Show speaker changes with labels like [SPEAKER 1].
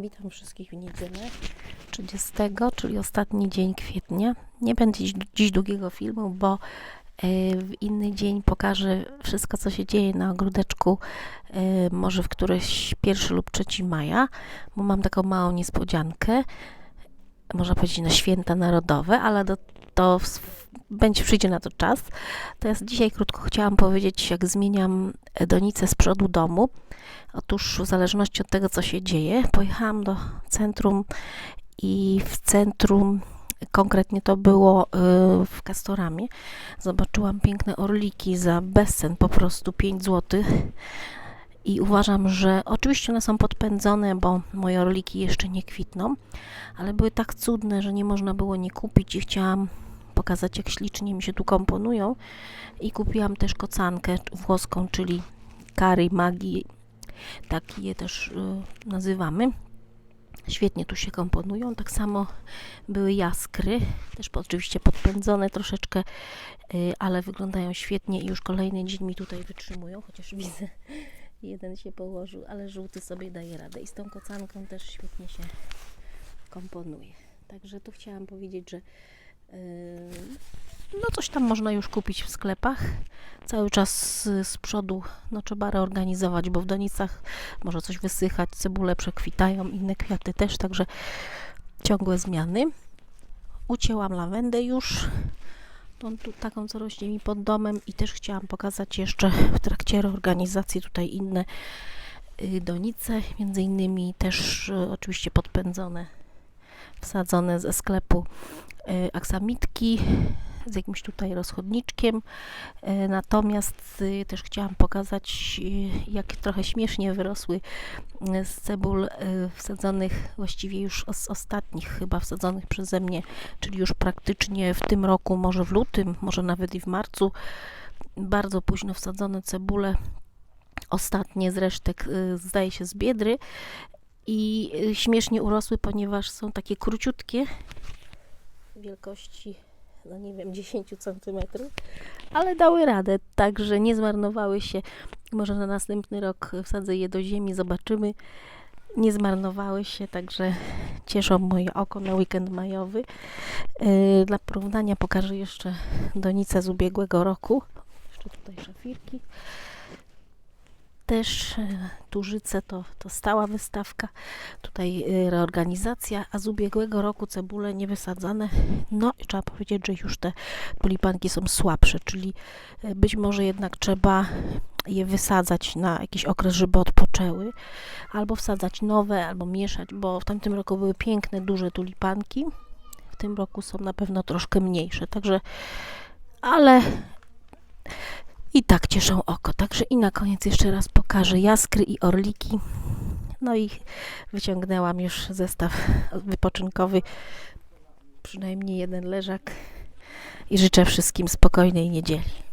[SPEAKER 1] Witam wszystkich w niedzielę 30, czyli ostatni dzień kwietnia. Nie będzie dziś, długiego filmu, bo e, w inny dzień pokażę wszystko, co się dzieje na ogródeczku, e, może w któryś 1 lub 3 maja, bo mam taką małą niespodziankę, można powiedzieć na święta narodowe, ale do, to w, będzie przyjdzie na to czas. Jest dzisiaj krótko chciałam powiedzieć, jak zmieniam donicę z przodu domu. Otóż w zależności od tego, co się dzieje, pojechałam do centrum i w centrum, konkretnie to było y, w Castoramie, zobaczyłam piękne orliki za bezcen, po prostu 5 zł. I uważam, że oczywiście one są podpędzone, bo moje orliki jeszcze nie kwitną, ale były tak cudne, że nie można było nie kupić i chciałam pokazać, jak ślicznie mi się tu komponują. I kupiłam też kocankę włoską, czyli Kary Magii tak je też y, nazywamy. Świetnie tu się komponują. Tak samo były jaskry, też oczywiście podpędzone troszeczkę, y, ale wyglądają świetnie i już kolejny dzień mi tutaj wytrzymują, chociaż widzę, jeden się położył, ale żółty sobie daje radę. I z tą kocanką też świetnie się komponuje. Także tu chciałam powiedzieć, że no coś tam można już kupić w sklepach. Cały czas z, przodu no, trzeba reorganizować, bo w donicach może coś wysychać, cebule przekwitają, inne kwiaty też, także ciągłe zmiany. Ucięłam lawendę już, tą tu, taką, co rośnie mi pod domem i też chciałam pokazać jeszcze w trakcie reorganizacji tutaj inne y, donice, między innymi też y, oczywiście podpędzone, wsadzone ze sklepu y, aksamitki z jakimś tutaj rozchodniczkiem. E, Natomiast y, też chciałam pokazać, jak trochę śmiesznie wyrosły z cebul wsadzonych, właściwie już z ostatnich chyba wsadzonych przeze mnie, czyli już praktycznie w tym roku, może w lutym, może nawet i w marcu. Bardzo późno wsadzone cebule, ostatnie z resztek, zdaje się z biedry i y, śmiesznie urosły, ponieważ są takie króciutkie wielkości no nie wiem, 10 cm, ale dały radę, także nie zmarnowały się. Może na następny rok wsadzę je do ziemi, zobaczymy. Nie zmarnowały się, także cieszą moje oko na weekend majowy. Yy, Dla porównania pokażę jeszcze donicę z ubiegłego roku. Jeszcze tutaj szafirki. Też e, Turzyce to, to stała wystawka, tutaj e, reorganizacja, a z ubiegłego roku cebule niewysadzane. No i trzeba powiedzieć, że już te tulipanki są słabsze, czyli e, być może jednak trzeba je wysadzać na jakiś okres, żeby odpoczęły, albo wsadzać nowe, albo mieszać, bo w tamtym roku były piękne, duże tulipanki, w tym roku są na pewno troszkę mniejsze, także ale i tak cieszą oko. Także i na koniec jeszcze raz pokażę jaskry i orliki. No i wyciągnęłam już zestaw wypoczynkowy, przynajmniej jeden leżak. I życzę wszystkim spokojnej niedzieli.